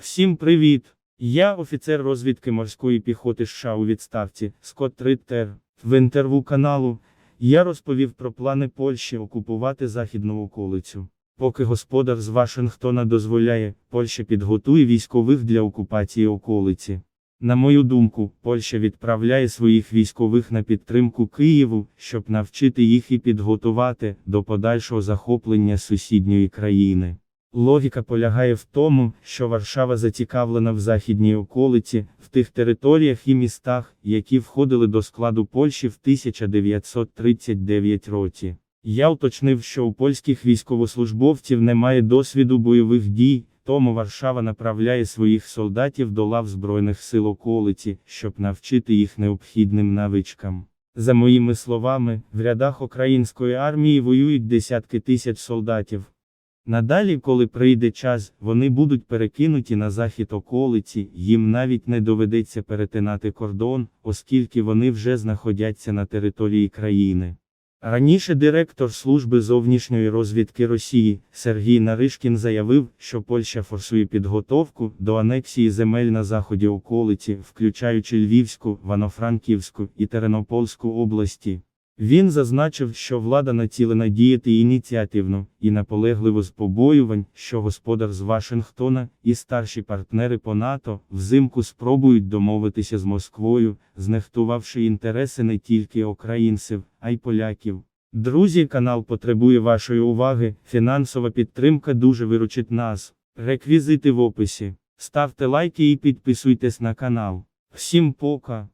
Всім привіт! Я офіцер розвідки морської піхоти США у відставці Скотт Риттер. В інтерв'ю каналу я розповів про плани Польщі окупувати західну околицю. Поки господар з Вашингтона дозволяє, Польща підготує військових для окупації околиці. На мою думку, Польща відправляє своїх військових на підтримку Києву, щоб навчити їх і підготувати до подальшого захоплення сусідньої країни. Логіка полягає в тому, що Варшава зацікавлена в західній околиці, в тих територіях і містах, які входили до складу Польщі в 1939 році. Я уточнив, що у польських військовослужбовців немає досвіду бойових дій, тому Варшава направляє своїх солдатів до лав Збройних сил околиці, щоб навчити їх необхідним навичкам. За моїми словами, в рядах української армії воюють десятки тисяч солдатів. Надалі, коли прийде час, вони будуть перекинуті на захід околиці, їм навіть не доведеться перетинати кордон, оскільки вони вже знаходяться на території країни. Раніше директор служби зовнішньої розвідки Росії Сергій Наришкін заявив, що Польща форсує підготовку до анексії земель на заході околиці, включаючи Львівську, Вано-Франківську і Тернопольську області. Він зазначив, що влада націлена діяти ініціативно і наполегливо з побоювань, що господар з Вашингтона і старші партнери по НАТО взимку спробують домовитися з Москвою, знехтувавши інтереси не тільки українців, а й поляків. Друзі, канал потребує вашої уваги, фінансова підтримка дуже виручить нас. Реквізити в описі. Ставте лайки і підписуйтесь на канал. Всім пока!